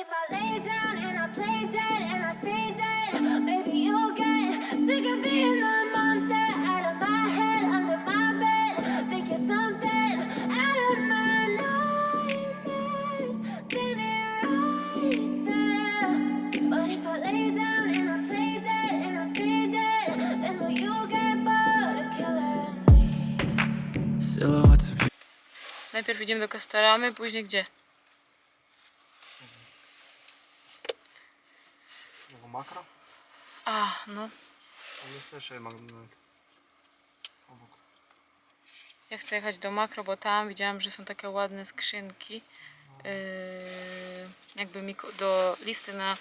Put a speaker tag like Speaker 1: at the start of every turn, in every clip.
Speaker 1: if I lay down and I play dead and I stay dead, maybe you'll get sick of being the monster out of my head, under my bed. Think you're something out of my nightmares, standing right there. But if I lay down and I play dead and I stay dead, then will you get bored of killing me?
Speaker 2: Silhouettes of you.
Speaker 3: Najpierw idziemy do Kastoramy, później gdzie?
Speaker 4: Makro?
Speaker 3: A, no.
Speaker 4: Tam jest też magnet. Obok.
Speaker 3: Ja chcę jechać do makro, bo tam widziałam, że są takie ładne skrzynki. Yy, jakby Miko- do listy na.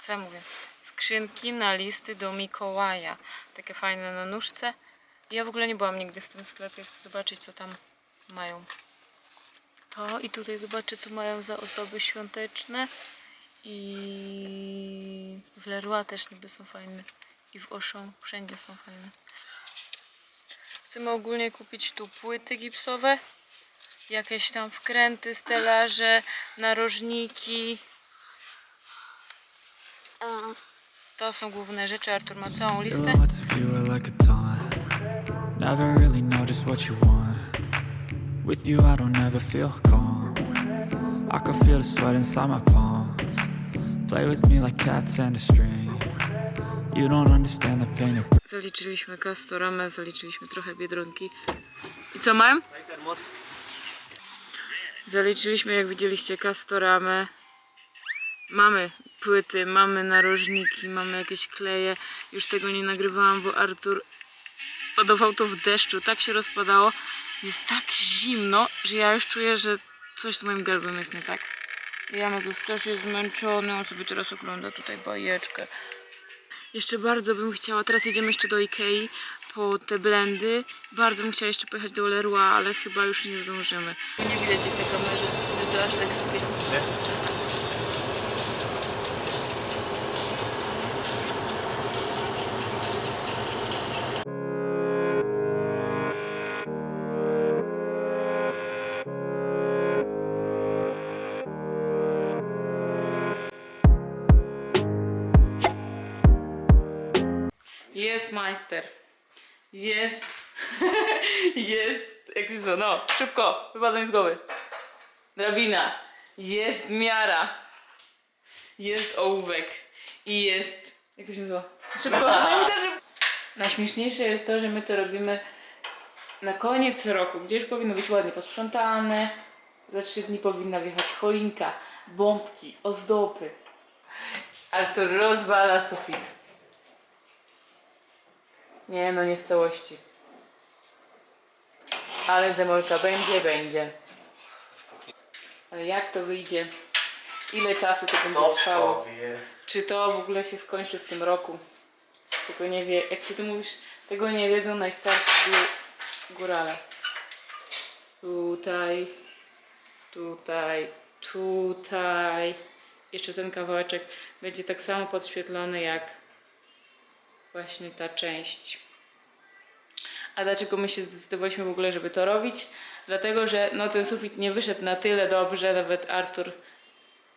Speaker 3: Co ja mówię? Skrzynki na listy do Mikołaja. Takie fajne na nóżce. Ja w ogóle nie byłam nigdy w tym sklepie. Chcę zobaczyć, co tam mają. To i tutaj zobaczę, co mają za ozdoby świąteczne. I w Leroy też niby są fajne. I w Auchan wszędzie są fajne. Chcemy ogólnie kupić tu płyty gipsowe, jakieś tam wkręty, stelaże, narożniki. To są główne rzeczy. Artur ma całą listę.
Speaker 2: Never really know just what you want. With you, I don't ever feel calm. I can feel the sweat inside my palms. Play with me like cats and a string. You don't understand the pain of
Speaker 3: Zaliczyliśmy Castoramę, zaliczyliśmy trochę Biedronki. I co mam? Zaliczyliśmy, jak widzieliście, Castoramę. Mamy płyty, mamy narożniki, mamy jakieś kleje. Już tego nie nagrywałam, bo Artur podawał to w deszczu. Tak się rozpadało. Jest tak zimno, że ja już czuję, że coś z moim gardłem jest nie tak. Janek już też jest zmęczony, on sobie teraz ogląda tutaj bajeczkę. Jeszcze bardzo bym chciała, teraz jedziemy jeszcze do Ikei po te blendy. Bardzo bym chciała jeszcze pojechać do Leroy, ale chyba już nie zdążymy. Nie widać na kamerze, to aż tak sobie. Jest majster. Jest. jest. Jak to się nazywa? No, szybko. Wypadł mi z głowy. Drabina. Jest miara. Jest ołówek. I jest. Jak to się nazywa? Szybko. Najśmieszniejsze jest to, że my to robimy na koniec roku, gdzie już powinno być ładnie posprzątane. Za trzy dni powinna wjechać choinka, bombki, ozdoby. Artur rozwala sufit. Nie, no nie w całości. Ale demolka będzie, będzie. Ale jak to wyjdzie? Ile czasu to będzie trwało? Czy to w ogóle się skończy w tym roku? Tego nie wie. Jak ty to mówisz, tego nie wiedzą najstarsi gó- górale. Tutaj, tutaj, tutaj. Jeszcze ten kawałeczek będzie tak samo podświetlony jak właśnie ta część. A dlaczego my się zdecydowaliśmy w ogóle, żeby to robić? Dlatego, że no, ten sufit nie wyszedł na tyle dobrze, nawet Artur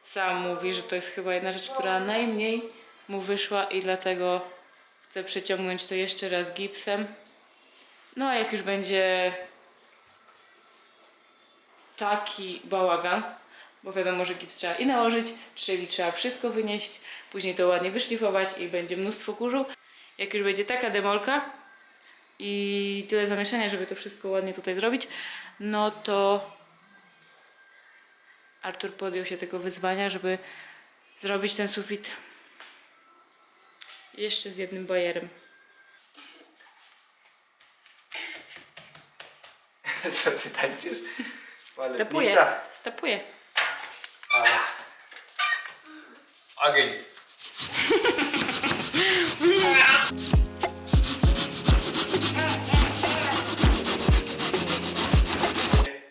Speaker 3: sam mówi, że to jest chyba jedna rzecz, która najmniej mu wyszła i dlatego chcę przeciągnąć to jeszcze raz gipsem. No a jak już będzie taki bałagan, bo wiadomo, że gips trzeba i nałożyć, czyli trzeba wszystko wynieść, później to ładnie wyszlifować i będzie mnóstwo kurzu. Jak już będzie taka demolka i tyle zamieszania, żeby to wszystko ładnie tutaj zrobić, no to Artur podjął się tego wyzwania, żeby zrobić ten sufit jeszcze z jednym bajerem.
Speaker 4: Co ty tańczysz?
Speaker 3: Stepuję,
Speaker 4: Paletnica.
Speaker 3: stepuję.
Speaker 4: Ogień.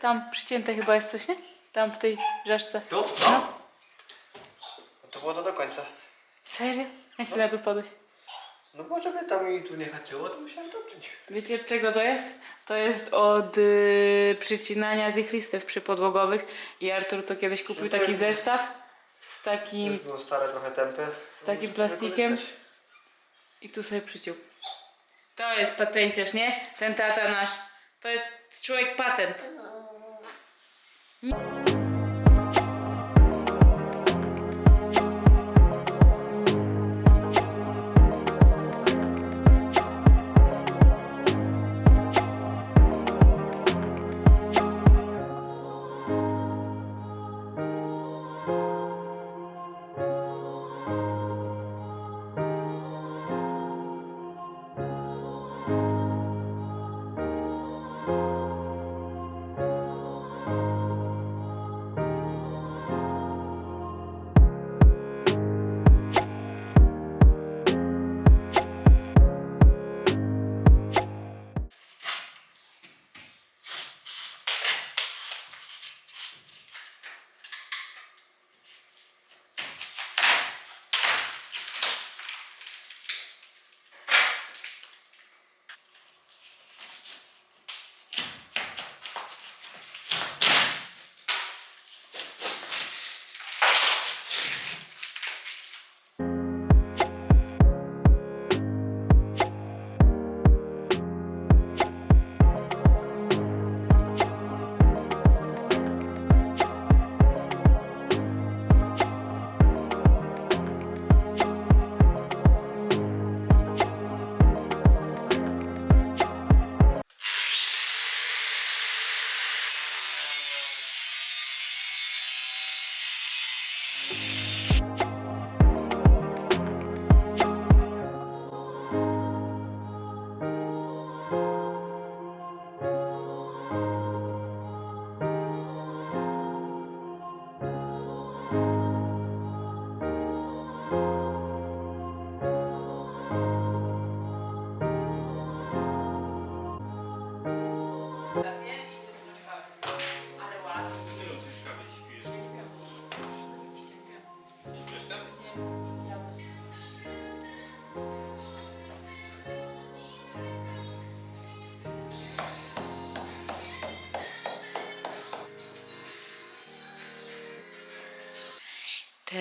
Speaker 3: Tam przycięte chyba jest coś, nie? Tam w tej rzeczce.
Speaker 4: Tu?
Speaker 3: No.
Speaker 4: No. To było to do końca.
Speaker 3: Serio? Jak ty na to wpadłeś?
Speaker 4: No bo żeby tam mi tu nie haczyło, to musiałem toczyć.
Speaker 3: Wiecie od czego to jest? To jest od y, przycinania tych listów przypodłogowych i Artur to kiedyś kupił taki zestaw z takim
Speaker 4: Już było stare trochę tempy.
Speaker 3: Z takim plastikiem? i tu sobie przyciął. To jest patenciarz, nie? Ten tata nasz. To jest człowiek patent. Ale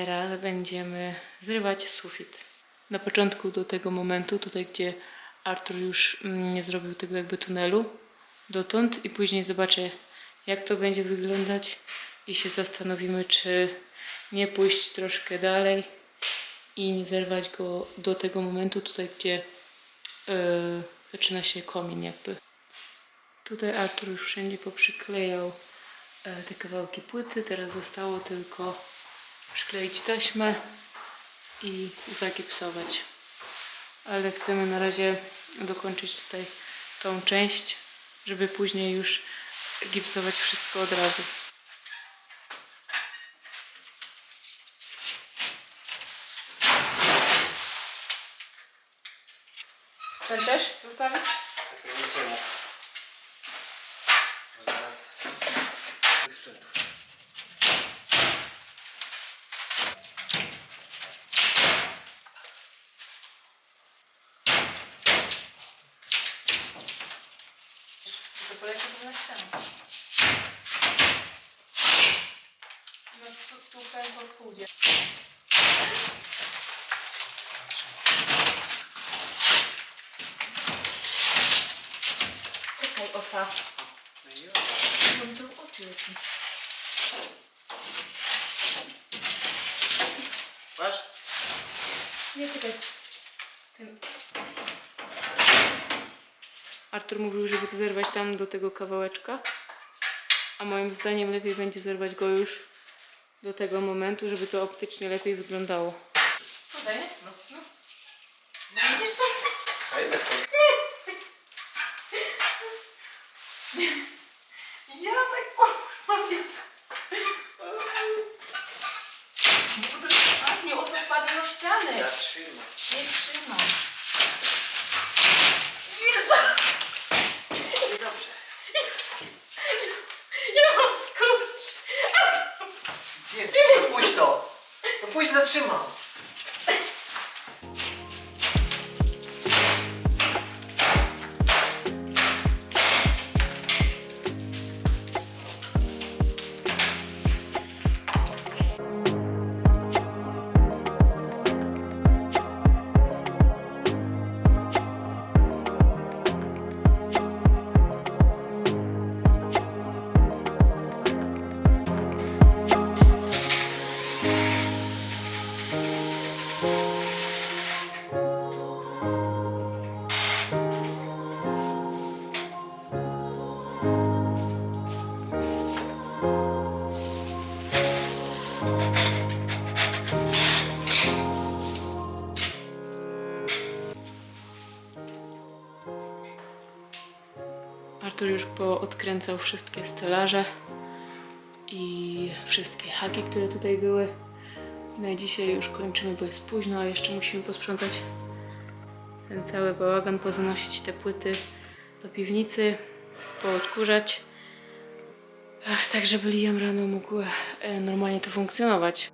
Speaker 3: Teraz będziemy zrywać sufit. Na początku do tego momentu, tutaj gdzie Artur już mm, nie zrobił tego jakby tunelu dotąd i później zobaczę jak to będzie wyglądać i się zastanowimy czy nie pójść troszkę dalej i nie zerwać go do tego momentu tutaj gdzie yy, zaczyna się komin jakby. Tutaj Artur już wszędzie poprzyklejał e, te kawałki płyty. Teraz zostało tylko przykleić taśmę i zagipsować. Ale chcemy na razie dokończyć tutaj tą część, żeby później już gipsować wszystko od razu. Ten też zostawić?
Speaker 4: Tak, nie czemu. Bo zaraz tych sprzętów.
Speaker 3: To poleci to na ścianę. No tu, tu pękło w półdzie. Czekaj, osa. To w oczy leci.
Speaker 4: Masz?
Speaker 3: Nie, czekaj. Ten... Artur mówił, żeby to zerwać tam do tego kawałeczka. A moim zdaniem lepiej będzie zerwać go już do tego momentu, żeby to optycznie lepiej wyglądało. Nie? No, no. Widzisz
Speaker 4: są.
Speaker 3: Ja tak powiem. A, nie, osa spadnie na ścianę.
Speaker 4: Ja trzymam.
Speaker 3: Nie trzymam.
Speaker 4: Dobrze.
Speaker 3: Ja mam skurcz.
Speaker 4: Gdzie? No puść to. No puść, zatrzymam.
Speaker 3: Artur już poodkręcał wszystkie stelaże i wszystkie haki, które tutaj były. I na dzisiaj już kończymy, bo jest późno, a jeszcze musimy posprzątać ten cały bałagan, pozanosić te płyty do piwnicy, poodkurzać. Ach, tak, żeby Liam rano mógł e, normalnie tu funkcjonować.